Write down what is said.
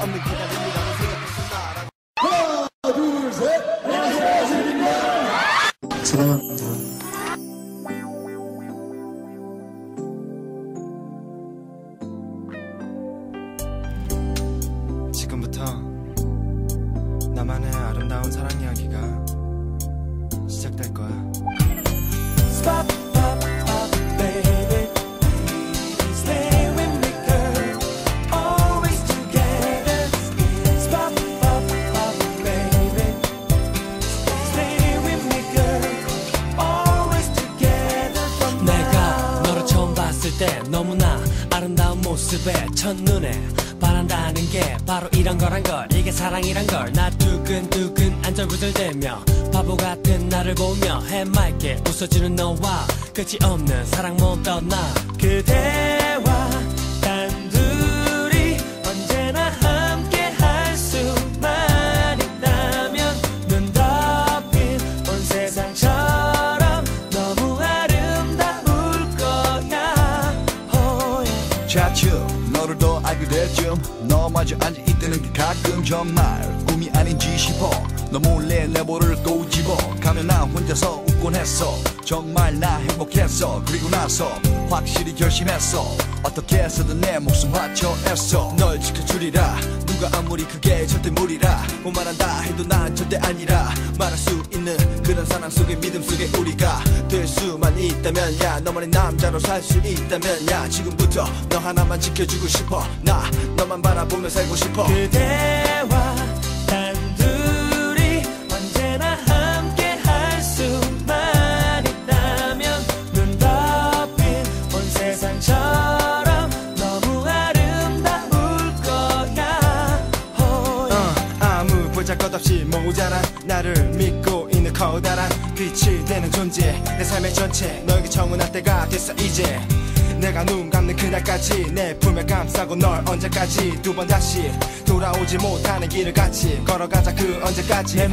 없는 기다림이라고 생각했어 나라고. 사랑합니다. 지금부터 나만의 아름다운 사랑 이야기가 시작될 거야. Stop, 모습에 첫눈에 반한다는 게 바로 이런 거란 걸. 이게 사랑이란 걸. 나 두근두근 안절부절대며 바보 같은 나를 보며 해맑게 웃어주는 너와 끝이 없는 사랑 못 떠나 그대 차츰 너를 더 알게 됐죠. 너마저 앉아 있다는 게 가끔 정말 꿈이 아닌지 싶어. 너 몰래 내 볼을 꼬집어. 가면 나 혼자서 웃곤 했어. 정말 나 행복했어. 그리고 나서 확실히 결심했어. 어떻게 해서든 내 목숨 바쳐 애써 널 지켜주리라. 누가 아무리 그게 절대 무리라. 오만한다 해도 난 절대 아니라. 말할 수 있는 그런 사랑 속에 믿음 속에 우리가 될 수만 있다면 야. 너만의 남자로 살 수 있다면 야. 지금부터 너 하나만 지켜주고 싶어. 나 너만 바라보며 살고 싶어. 그대와 단둘이 언제나 함께 할 수만 있다면 눈 덮인 온 세상처럼 너무 아름다울 거야. oh. 어, 아무 보잘것없이 모자란 나를 믿고 커다란 빛이 되는 존재. 내 삶의 전체 너에게 청혼할 때가 됐어 이제. 내가 눈 감는 그날까지 내 품에 감싸고 널 언제까지 두 번 다시 돌아오지 못하는 길을 같이 걸어가자 그 언제까지. 내